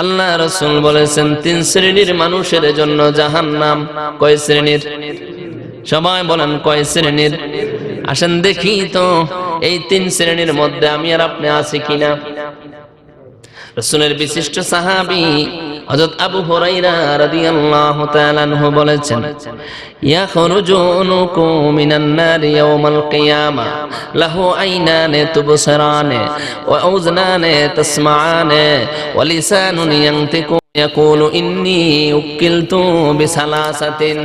আল্লাহ রসুল বলেছেন, তিন শ্রেণির মানুষের জন্য জাহান নাম কয় শ্রেণির? সবাই বলেন, কয় শ্রেণির? আসেন দেখি তো, এই তিন শ্রেণির মধ্যে আমি আর আপনি আছি কিনা? রসুলের বিশিষ্ট সাহাবী হযরত আবু হুরাইরা রাদিয়াল্লাহু তাআলা আনহু বলেছেন, ইয়াখরুজু উনুকু মিনান নার ইয়াওমাল কিয়ামা, লাহু আইনানে তুবসিরানে ওয়া উযনানে তাসমাআনে ওয়া লিসানুন ইয়ানতিকু ইয়াকুলু ইন্নী উকিলতু বিসালাসাতিন।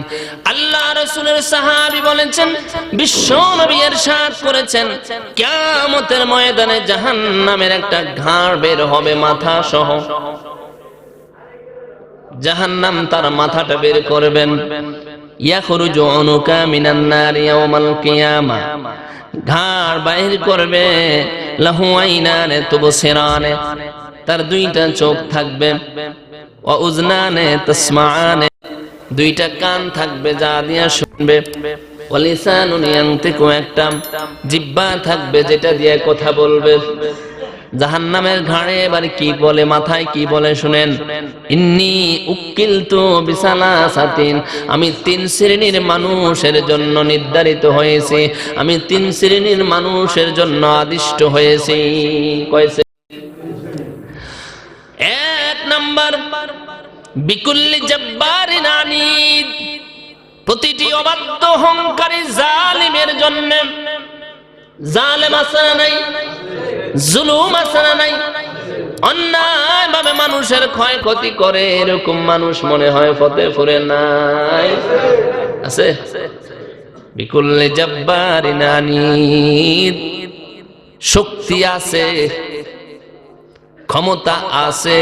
আল্লাহ রাসূলের সাহাবী বলেছেন, বিশ্ব নবী এরশাদ করেছেন, কিয়ামতের ময়দানে জাহান্নামের একটা ঘাড় বের হবে মাথা সহ জাহান্নাম তার মাথাটা বের করবেন। ইয়াওমাল কিয়ামা। ঘাড় করবে, লাহু তার দুইটা চোখ থাকবে দুইটা কান থাকবে দিয়া শুনবে। একটা থাকবে, যেটা দিয়ে কথা বলবে। জাহান্নামের ঘাড়ে এবার কি বলে, মাথায় কি বলে শুনেন। ইন্নি উকিল তো বিসালাসাতিন, আমি তিন শ্রেণির মানুষের জন্য নির্ধারিত হয়েছি। আমি তিন শ্রেণির মানুষের জন্য আদিষ্ট হয়েছি। কয়েছে এক নাম্বার, বিকুল্লি জব্বারিন প্রতিটি অবাধ্য জালিমের জন্য। জালেম আছে নাই? জুলুম আছে না নাই? অন্যায় ভাবে মানুষের ক্ষয়ক্ষতি করে, এরকম মানুষ মনে হয় ফতে ফুরে নাই। আছে? বিকুল্লে জব্বারিন আনিদ শক্তি আছে, ক্ষমতা আছে,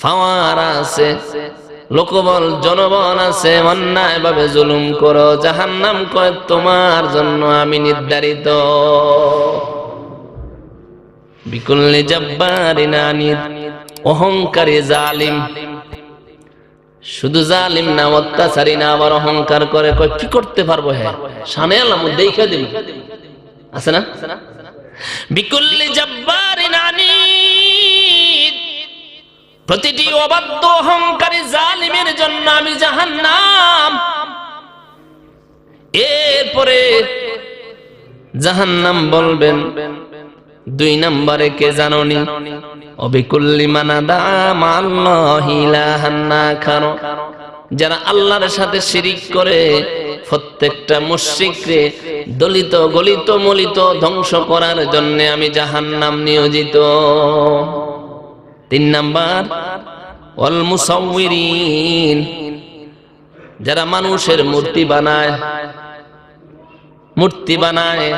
ফাওয়ার আছে, লোকবল, জনবল আছে অন্যায় ভাবে জুলুম করো। জাহান্নাম কয়, তোমার জন্য আমি নির্ধারিত। বিকুল্লি জব্বারিন আনিদ অহংকারী জালিম। শুধু জালিম না, অত্যাচারী না, আবার অহংকার করে। কয়, কি করতে পারব হ্যাঁ সামনে আলাম দেখা দিল আছে না? বিকুল্লি জব্বারিন আনিদ প্রতিটি অবাধ্য অহংকারী জালিমের জন্য আমি জাহান্নাম। এরপরে জাহান্নাম বলবেন দুই নম্বরে কে জাননি? অবিকুল্লি মানাদা যারা আল্লাহর সাথে শিরিক করে, প্রত্যেকটা মুশরিকরে দলিত, গলিত, মলিত ধ্বংস করার জন্য আমি জাহান্নাম নিয়োজিত। তিন নাম্বার অল মুসাউরিন যারা মানুষের মূর্তি বানায় মূর্তি বানায়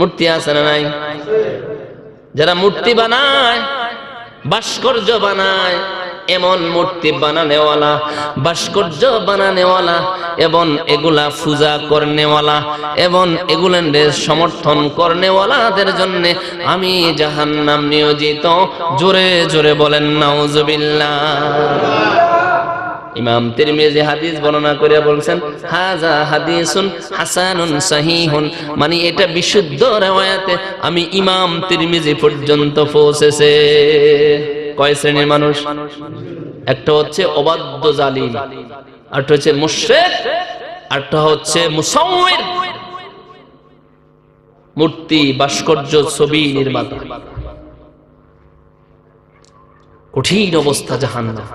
মূর্তি আছে না নাই? যারা মূর্তি বানায়, ভাস্কর্য বানায়, এমন মূর্তি বানানেওয়ালা, ভাস্কর্য বানানেওয়ালা, এবং এগুলা পূজা করনেওয়ালা, এবং এগুলের সমর্থন করনেওয়ালাদের জন্য আমি জাহান্নাম নিয়োজিত। জোরে জোরে বলেন, নাউজুবিল্লাহ। ইমাম তিরমিজি হাদিস বর্ণনা করে বলছেন হাজা হাদিসুন হাসানুন সহিহুন। মানে এটা বিশুদ্ধ রেওয়ায়াতে আমি ইমাম তিরমিজি পর্যন্ত পৌঁছেছে। কয় শ্রেণির মানুষ? একটা হচ্ছে অবাধ্য জালিম আরটা হচ্ছে মুশরিক আরটা হচ্ছে মুসাউমির মূর্তি ভাস্কর্য ছবি নির্মাতা। কঠিন অবস্থা জাহান্নাম।